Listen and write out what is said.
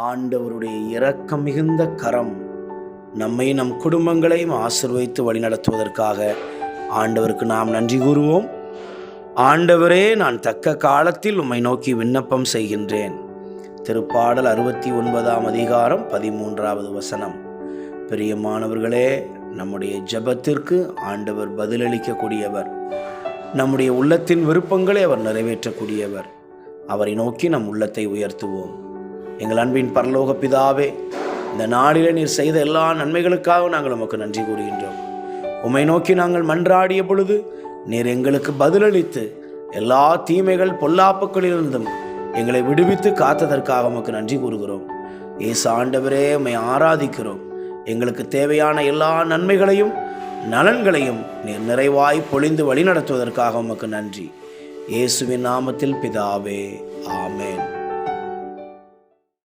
ஆண்டவருடைய இரக்கம் மிகுந்த கரம். நம்மை நம் குடும்பங்களையும் ஆசிர்வதித்து வழிநடத்துவதற்காக ஆண்டவருக்கு நாம் நன்றி கூறுவோம். ஆண்டவரே நான் தக்க காலத்தில் உம்மை நோக்கி விண்ணப்பம் செய்கின்றேன். திருப்பாடல் அறுபத்தி ஒன்பதாம் அதிகாரம் பதிமூன்றாவது வசனம். பிரியமானவர்களே நம்முடைய ஜெபத்திற்கு ஆண்டவர் பதிலளிக்கக்கூடியவர். நம்முடைய உள்ளத்தின் விருப்பங்களை அவர் நிறைவேற்றக்கூடியவர். அவரை நோக்கி நம் உள்ளத்தை உயர்த்துவோம். எங்கள் அன்பின் பரலோக பிதாவே இந்த நாளில் நீர் செய்த எல்லா நன்மைகளுக்காக நாங்கள் உமக்கு நன்றி கூறுகின்றோம். உம்மை நோக்கி நாங்கள் மன்றாடிய பொழுது நீர் எங்களுக்கு பதிலளித்து எல்லா தீமைகள் பொல்லாப்புகளிலிருந்தும் எங்களை விடுவித்து காத்ததற்காக உமக்கு நன்றி கூறுகிறோம். ஏசு ஆண்டவரே உம்மை ஆராதிக்கிறோம். எங்களுக்கு தேவையான எல்லா நன்மைகளையும் நலன்களையும் நீர் நிறைவாய் பொழிந்து வழிநடத்துவதற்காக உமக்கு நன்றி. இயேசுவின் நாமத்தில் பிதாவே ஆமேன்.